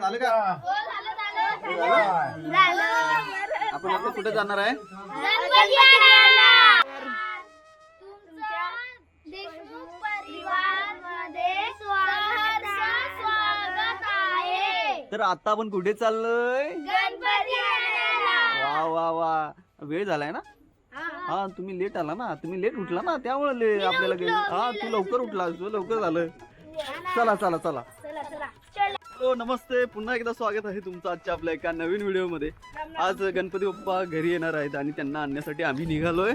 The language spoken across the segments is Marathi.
झालं का? आपण आता कुठे जाणार आहे? तुमच्या देशमुख परिवारमध्ये सहर्ष स्वागत आहे. तर आता आपण कुठे चाललोय. वा वा वा. वेळ झालाय ना? हा. तुम्ही लेट आला ना? तुम्ही लेट उठला ना? त्यामुळे आपल्याला हा तू लवकर उठला. तू लवकर झालं. चला चला चल. हॅलो नमस्ते पुन्हा एकदा स्वागत आहे तुमचं आजच्या आपल्या एका नवीन व्हिडिओमध्ये. आज गणपती बाप्पा घरी येणार आहेत आणि त्यांना आणण्यासाठी आम्ही निघालोय.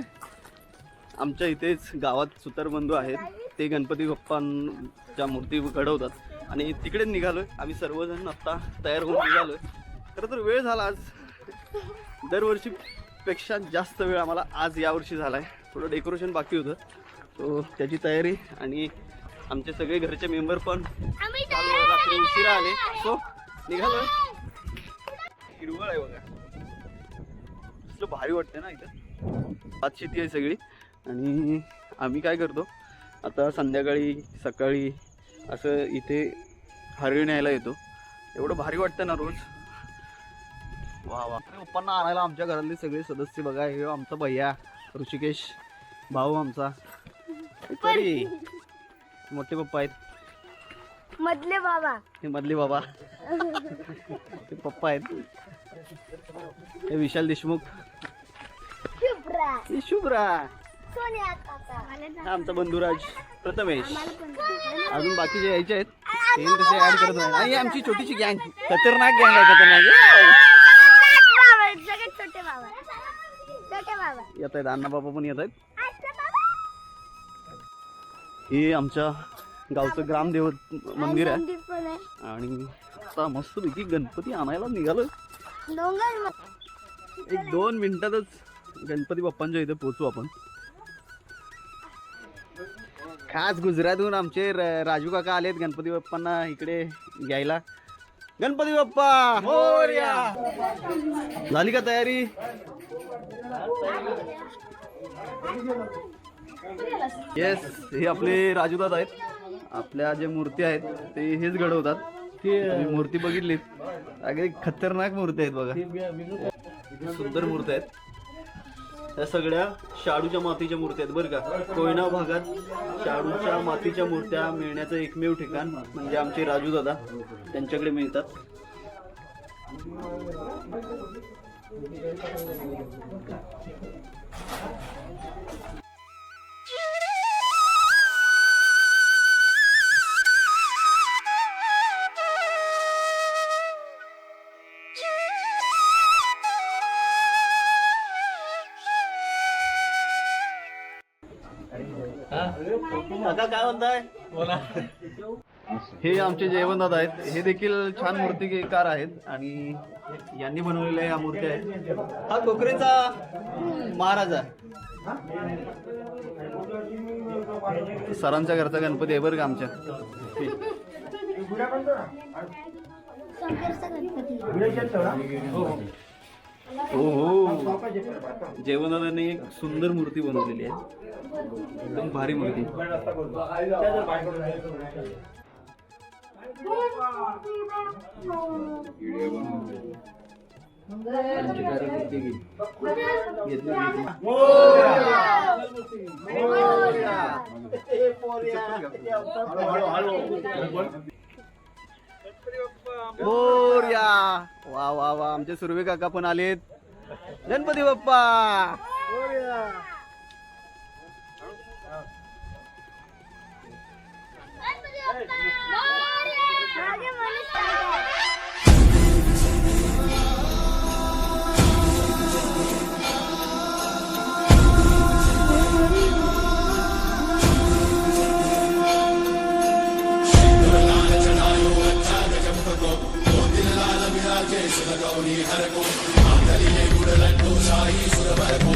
आमच्या इथेच गावात सुतारबंधू आहेत. ते गणपती बाप्पांच्या मूर्ती घडवतात आणि तिकडेच निघालोय. आम्ही सर्वजण आत्ता तयार होऊन निघालोय. खरं तर वेळ झाला आज. दरवर्षी पेक्षा जास्त वेळ आम्हाला आज यावर्षी झाला आहे थोडं डेकोरेशन बाकी होतं. तो त्याची तयारी आणि आमचे सगळे घरचे मेंबर पण रात्री उशिरा आले. सो निघालो हिरवळ आहे बघा. कसलं भारी वाटते ना इथं. आज शेती आहे सगळी. आणि आम्ही काय करतो आता संध्याकाळी सकाळी असं इथे हरळी न्यायला येतो. एवढं भारी वाटतं ना रोज. वा वा. पप्पांना आणायला आमच्या घरातले सगळे सदस्य बघा. हे आमचा भैया ऋषिकेश भाऊ आमचा. तरी मोठे पप्पा आहेत. मधले बाबा. हे मधले बाबा. ते पप्पा आहेत. हे विशाल देशमुख. शुभ्रा. हे शुभ्रा. सोनिया काका. आमचा बंधुराज प्रथमेश. अजून बाकीचे यायचे आहेत ते तसे ऍड करत नाही. आणि आमची छोटीशी गँग खतरनाक गँग आहे खतरनाक. बाबा सगळ्यात छोटे बाबा. छोटे बाबा. येत आहेत अण्णा बाबा पण येत आहेत. हे आमच्या गावचं ग्रामदेव मंदिर आहे. मंदिर पण आहे. आणि आता मस्त पैकी गणपती आणायला निघालो एक दोन मिनिटातच गणपती बाप्पांच्या इथे पोहोचू आपण. खास गुजरातहून आमचे राजू काका आलेत गणपती बाप्पांना इकडे घ्यायला. गणपती बाप्पा झाली का तयारी? येस हे आपले राजूदादा आहेत. आपल्या ज्या मूर्ती आहेत ते हेच घडवतात. मूर्ती बघितली अगदी खतरनाक मूर्ती आहेत बघा. सुंदर मूर्ती आहेत. त्या सगळ्या शाडूच्या मातीच्या मूर्त्या आहेत बरं का. कोयना भागात शाडूच्या मातीच्या मूर्त्या मिळण्याचं एकमेव ठिकाण म्हणजे आमचे राजू दादा त्यांच्याकडे मिळतात. काय म्हणताय? हे आमचे जयवंतदादा आहेत. हे देखील छान मूर्तिकार आहेत आणि यांनी बनवलेल्या या मूर्त्या आहेत. हा कोकरेचा महाराजा सरांच्या घरचा गणपती आहे बरं का आमच्या? गणपती. हो हो एक सुंदर मूर्ती बनवलेली आहे. एकदम भारी मूर्ती. घेतली, घेतली. मोर्या. वा वा वा. आमचे सुरवे काका पण आलेत. गणपती बाप्पा. గౌరీ హరకో ఆకలియే గుడలకు సాయి సురవరకో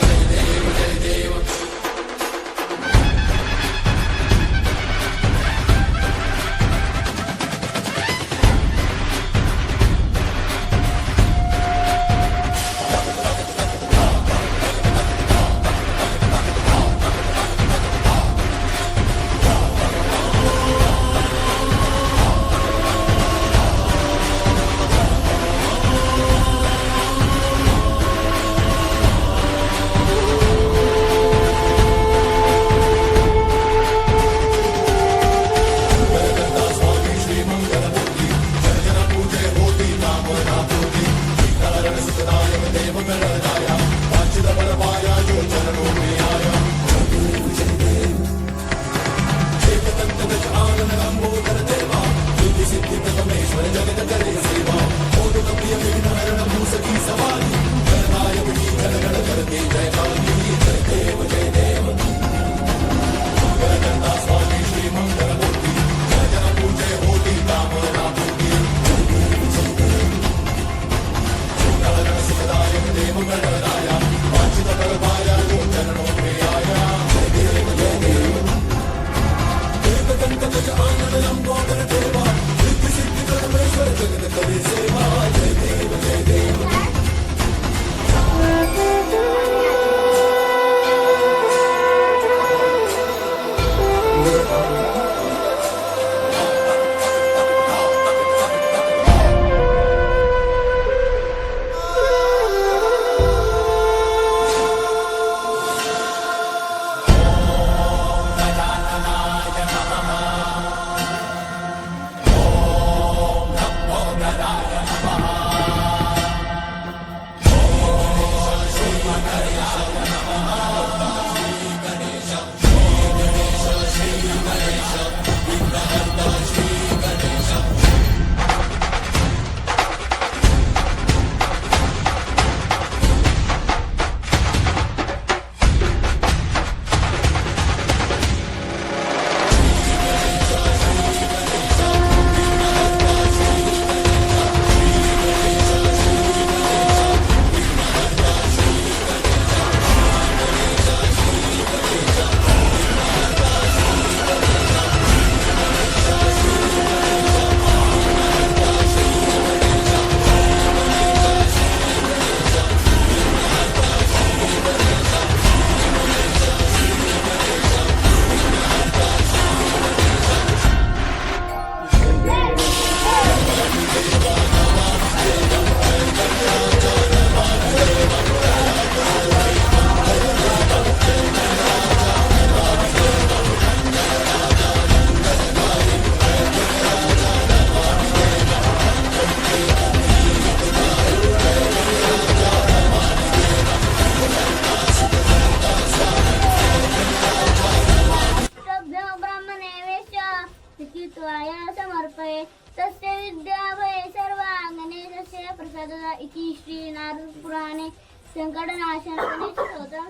वाचता इतिश्री नारद पुराणे संकटनाशन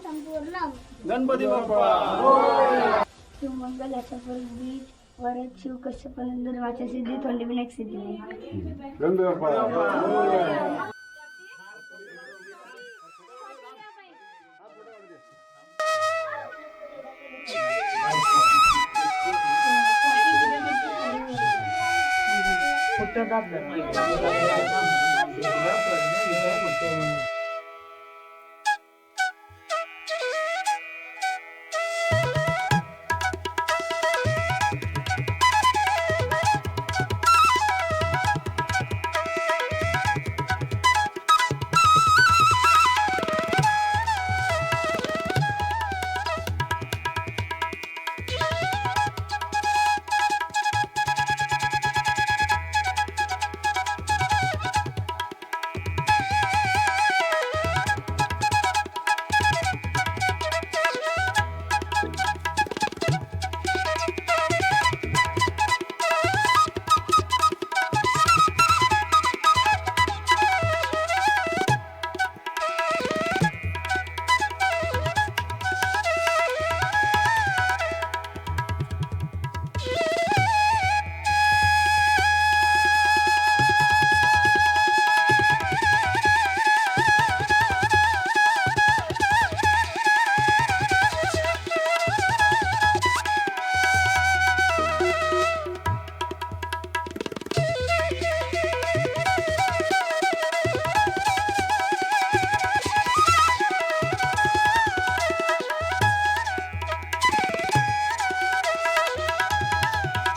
संपूर्ण गणपती बाप्पा। शिवमंगल पूर्वी वरद शिव कश्यप नंदर वाचा सिद्धी तोंडी विनायक सिद्धी. Ganpati Bappa. Put that. Não dá pra mim, não, não.